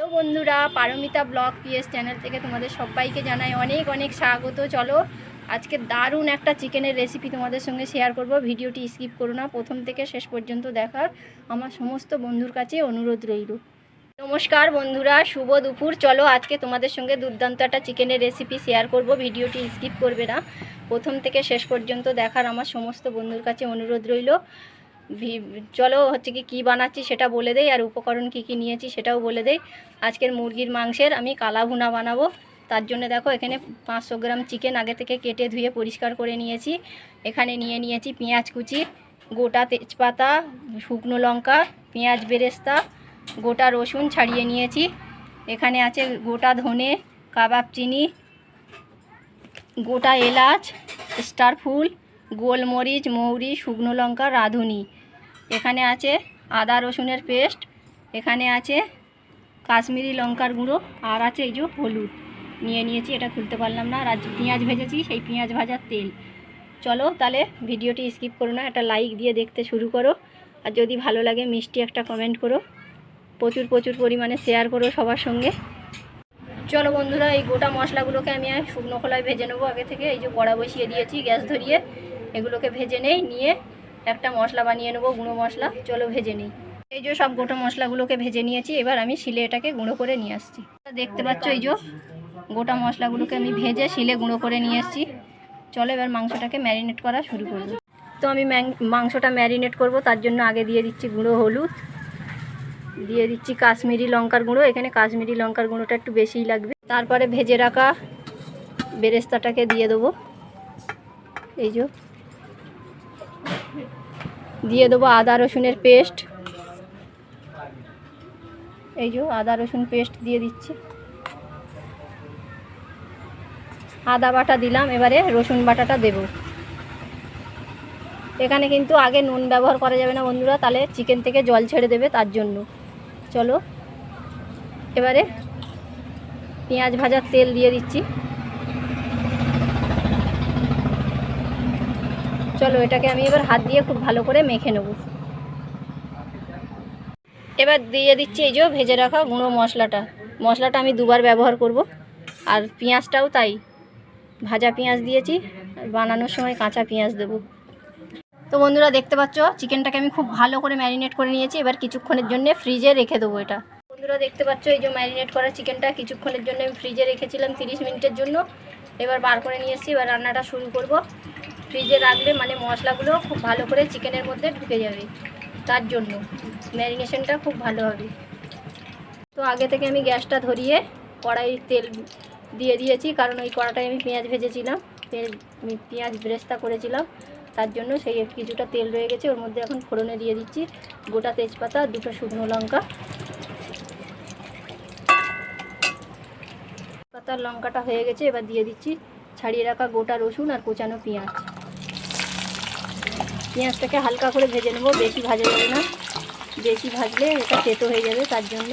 Hello বন্ধুরা, Paromita blog PS channel থেকে তোমাদের সবাইকে জানাই অনেক অনেক স্বাগত। চলো, আজকে দারুণ একটা চিকেনের রেসিপি তোমাদের সঙ্গে শেয়ার করব। ভিডিওটি স্কিপ করো না, প্রথম থেকে শেষ পর্যন্ত দেখার আমার সমস্ত বন্ধুর কাছে অনুরোধ রইল। নমস্কার বন্ধুরা, শুভ দুপুর। চলো, আজকে তোমাদের সঙ্গে দুর্দান্ত একটা চিকেনের রেসিপি শেয়ার করব। ভিডিওটি স্কিপ করবে না। প্রথম থেকে শেষ পর্যন্ত দেখার আমার সমস্ত বন্ধুর কাছে অনুরোধ রইল। চলো হচ্ছে কি, কী বানাচ্ছি সেটা বলে দেই, আর উপকরণ কি কি নিয়েছি সেটাও বলে দেই। আজকের মুরগির মাংসের আমি কালা ভুনা বানাবো। তার জন্য দেখো, এখানে পাঁচশো গ্রাম চিকেন আগে থেকে কেটে ধুয়ে পরিষ্কার করে নিয়েছি। এখানে নিয়ে নিয়েছি পেঁয়াজ কুচি, গোটা তেজপাতা, শুকনো লঙ্কা, পেঁয়াজ বেরেস্তা, গোটা রসুন ছাড়িয়ে নিয়েছি। এখানে আছে গোটা ধনে, কাবাব চিনি, গোটা এলাচ, স্টার ফুল, গোলমরিচ, মৌরি, শুকনো লঙ্কা, রাঁধুনি। এখানে আছে আদা রসুনের পেস্ট, এখানে আছে কাশ্মীরি লঙ্কার গুঁড়ো, আর আছে এই যে হলুদ। নিয়ে নিয়েছি, এটা খুলতে পারলাম না। আর পেঁয়াজ ভেজেছি, সেই পেঁয়াজ ভাজার তেল। চলো তাহলে ভিডিওটি স্কিপ করো না, একটা লাইক দিয়ে দেখতে শুরু করো। আর যদি ভালো লাগে, মিষ্টি একটা কমেন্ট করো। প্রচুর প্রচুর পরিমাণে শেয়ার করো সবার সঙ্গে। চলো বন্ধুরা, এই গোটা মশলাগুলোকে আমি শুকনো খোলায় ভেজে নেব আগে থেকে। এই যে বড়া বসিয়ে দিয়েছি, গ্যাস ধরিয়ে। এগুলোকে ভেজে নেই, নিয়ে একটা মশলা বানিয়ে নেব, গুঁড়ো মশলা। চলো ভেজে নিই। এই যে সব গোটা মশলাগুলোকে ভেজে নিয়েছি, এবার আমি শিলে এটাকে গুঁড়ো করে নিয়ে আসছি। দেখতে পাচ্ছ এই যে গোটা মশলাগুলোকে আমি ভেজে শিলে গুঁড়ো করে নিয়ে এসেছি চলো এবার মাংসটাকে ম্যারিনেট করা শুরু করব। তো আমি মাংসটা ম্যারিনেট করব, তার জন্য আগে দিয়ে দিচ্ছি গুঁড়ো হলুদ। দিয়ে দিচ্ছি কাশ্মীরি লঙ্কার গুঁড়ো, এখানে কাশ্মীরি লঙ্কার গুঁড়োটা একটু বেশিই লাগবে। তারপরে ভেজে রাখা বেরেস্তাটাকে দিয়ে দেবো। এই যে দিয়ে দেবো আদা রসুনের পেস্ট। এই যে আদা রসুন পেস্ট দিয়ে দিচ্ছি। আদা বাটা দিলাম, এবারে রসুন বাটাটা দেব। এখানে কিন্তু আগে নুন ব্যবহার করা যাবে না বন্ধুরা, তাহলে চিকেন থেকে জল ছেড়ে দেবে তার জন্য। চলো, এবারে পেঁয়াজ ভাজার তেল দিয়ে দিচ্ছি। চলো এটাকে আমি এবার হাত দিয়ে খুব ভালো করে মেখে নেব। এবার দিয়ে দিচ্ছি এই যে ভেজে রাখা গুঁড়ো মশলাটা। মশলাটা আমি দুবার ব্যবহার করব, আর পেঁয়াজটাও তাই। ভাজা পেঁয়াজ দিয়েছি বানানোর সময় কাঁচা পেঁয়াজ দেবো। তো বন্ধুরা দেখতে পাচ্ছ, চিকেনটাকে আমি খুব ভালো করে ম্যারিনেট করে নিয়েছি, এবার কিছুক্ষণের জন্য ফ্রিজে রেখে দেবো এটা। বন্ধুরা দেখতে পাচ্ছ, এই যে ম্যারিনেট করা চিকেনটা কিছুক্ষণের জন্য আমি ফ্রিজে রেখেছিলাম তিরিশ মিনিটের জন্য। এবার বার করে নিয়ে এসেছি, এবার রান্নাটা শুরু করব। ফ্রিজে রাখলে মানে মশলাগুলো খুব ভালো করে চিকেনের মধ্যে ঢুকে যাবে। তার জন্য। ম্যারিনেশনটা খুব ভালো হবে। তো আগে থেকে আমি গ্যাসটা ধরিয়ে কড়াই তেল দিয়ে দিয়েছি, কারণ ওই কড়াটায় আমি পেঁয়াজ ভেজেছিলাম। পেঁয়াজ ব্রেস্তা করেছিলাম। তার জন্য সেই কিছুটা তেল রয়ে গেছে। ওর মধ্যে এখন ফোড়নে দিয়ে দিচ্ছি গোটা তেজপাতা, দুটো শুকনো লঙ্কা। পাতার লঙ্কাটা হয়ে গেছে, এবার দিয়ে দিচ্ছি ছাড়িয়ে রাখা গোটা রসুন আর কোচানো পেঁয়াজ। পেঁয়াজটাকে হালকা করে ভেজে নেব, বেশি ভাজা যাবে না। বেশি ভাজলে এটা তেতো হয়ে যাবে তার জন্য।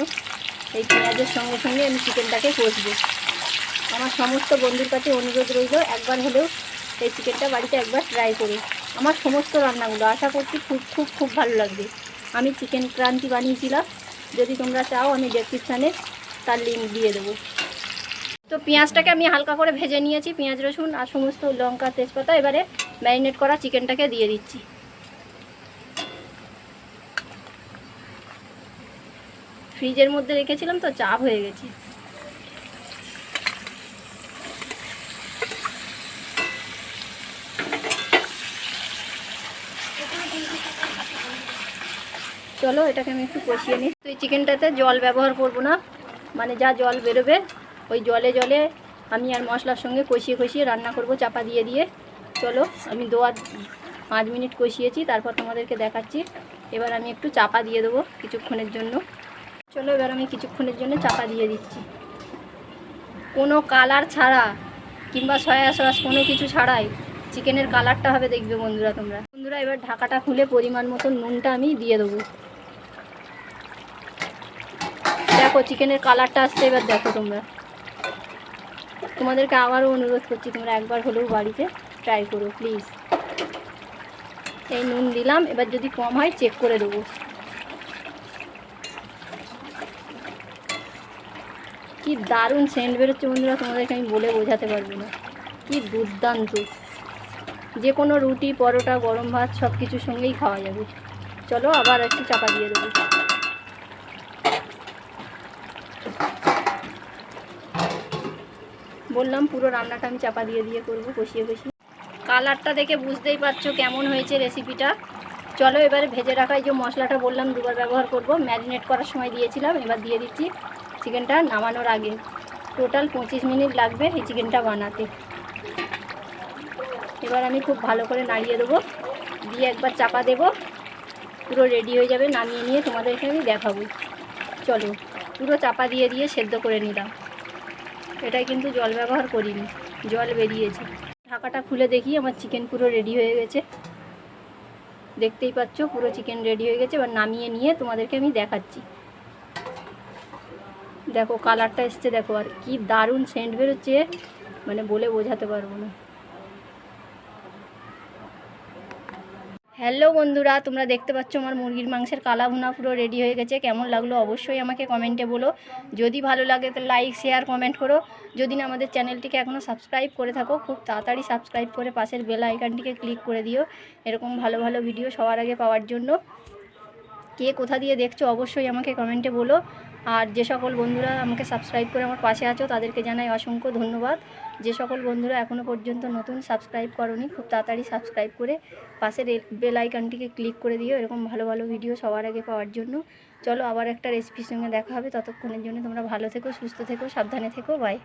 এই পেঁয়াজের সঙ্গে সঙ্গে আমি চিকেনটাকে কষবো। আমার সমস্ত বন্ধুর কাছে অনুরোধ রইল, একবার হলেও এই চিকেনটা বাড়িতে একবার ট্রাই করুন আমার সমস্ত রান্নাগুলো, আশা করছি খুব খুব খুব ভালো লাগবে। আমি চিকেন ক্রান্তি বানিয়েছিলাম। যদি তোমরা চাও, আমি ডেসক্রিপশানে তার লিঙ্ক দিয়ে দেবো। তো পেঁয়াজটাকে আমি হালকা করে ভেজে নিয়েছি, পেঁয়াজ রসুন আর সমস্ত লঙ্কা, তেজপাতা, এবারে ম্যারিনেট করা চিকেনটাকে দিয়ে দিচ্ছি। ফ্রিজের মধ্যে রেখেছিলাম তো, চাপ হয়ে গেছে। চলো, এটাকে আমি একটু কষিয়ে নিই। তো এই চিকেনটাতে জল ব্যবহার করব না মানে যা জল বেরোবে, ওই জলে জলে আমি আর মশলার সঙ্গে কষিয়ে কষিয়ে রান্না করব, চাপা দিয়ে দিয়ে। চলো, আমি দু আর পাঁচ মিনিট কষিয়েছি, তারপর তোমাদেরকে দেখাচ্ছি। এবার আমি একটু চাপা দিয়ে দেবো কিছুক্ষণের জন্য। চলো এবার আমি কিছুক্ষণের জন্য চাপা দিয়ে দিচ্ছি। কোনো কালার ছাড়া কিংবা সয়া সস কোনো কিছু ছাড়াই চিকেনের কালারটা হবে দেখবে বন্ধুরা তোমরা। বন্ধুরা, এবার ঢাকাটা খুলে পরিমাণ মতো নুনটা আমি দিয়ে দেবো। দেখো, চিকেনের কালারটা আসছে, এবার দেখো তোমরা। তোমাদেরকে আবারও অনুরোধ করছি, তোমরা একবার হলেও বাড়িতে ট্রাই করো প্লিজ এই নুন দিলাম, এবার যদি কম হয় চেক করে দেবো। কি দারুণ সেন্ট বেরোচ্ছে বন্ধুরা, তোমাদেরকে আমি বলে বোঝাতে পারব না। কি দুর্দান্ত। যে কোনো রুটি, পরোটা, গরম ভাত সব কিছুর সঙ্গেই খাওয়া যাবে। চলো আবার একটু চাপা দিয়ে দেবো। বললাম পুরো রান্নাটা আমি চাপা দিয়ে দিয়ে করব, কষিয়ে কষিয়ে। কালারটা দেখে বুঝতেই পারছ কেমন হয়েছে রেসিপিটা। চলো এবারে ভেজে রাখা এই যে মশলাটা বললাম দুবার ব্যবহার করব। ম্যারিনেট করার সময় দিয়েছিলাম, এবার দিয়ে দিচ্ছি। চিকেনটা নামানোর আগে। টোটাল পঁচিশ মিনিট লাগবে এই চিকেনটা বানাতে। এবার আমি খুব ভালো করে নাড়িয়ে দেবো। দিয়ে একবার চাপা দেবো। পুরো রেডি হয়ে যাবে। নামিয়ে নিয়ে তোমাদেরকে আমি দেখাবো। চলো, পুরো চাপা দিয়ে দিয়ে সেদ্ধ করে নিলাম। এটাই কিন্তু জল ব্যবহার করিনি। জল বেরিয়েছে। ঢাকাটা খুলে দেখি, আমার চিকেন পুরো রেডি হয়ে গেছে। দেখতেই পাচ্ছ, পুরো চিকেন রেডি হয়ে গেছে। এবার নামিয়ে নিয়ে তোমাদেরকে আমি দেখাচ্ছি। দেখো কালারটা এসছে, দেখো, আর কি দারুণ সেন্ট বেরোচ্ছে মানে বলে বোঝাতে পারব না। হ্যালো বন্ধুরা, তোমরা দেখতে পাচ্ছ আমার মুরগির মাংসের কালা ভুনা পুরো রেডি হয়ে গেছে। কেমন লাগল অবশ্যই আমাকে কমেন্টে বলো। যদি ভালো লাগে তো লাইক শেয়ার কমেন্ট করো। যদি না, আমাদের চ্যানেলটিকে এখনও সাবস্ক্রাইব করে থাকো, খুব তাড়াতাড়ি সাবস্ক্রাইব করে পাশের বেল আইকনটিকে ক্লিক করে দিও। এরকম ভালো ভালো ভিডিও সবার আগে পাওয়ার জন্য। কে কোথা দিয়ে দেখছ, অবশ্যই আমাকে কমেন্টে বলো। আর যে সকল বন্ধুরা আমাকে সাবস্ক্রাইব করে আমার পাশে আছো, তাদেরকে জানাই অসংখ্য ধন্যবাদ। যে সকল বন্ধুরা এখনও পর্যন্ত নতুন সাবস্ক্রাইব করনি, খুব তাড়াতাড়ি সাবস্ক্রাইব করে পাশের বেল আইকনটিকে ক্লিক করে দিও, এরকম ভালো ভালো ভিডিও সবার আগে পাওয়ার জন্য। চলো আবার একটা রেসিপির সঙ্গে দেখা হবে, ততক্ষণের জন্য তোমরা ভালো থেকো, সুস্থ থেকো, সাবধানে থেকো বাই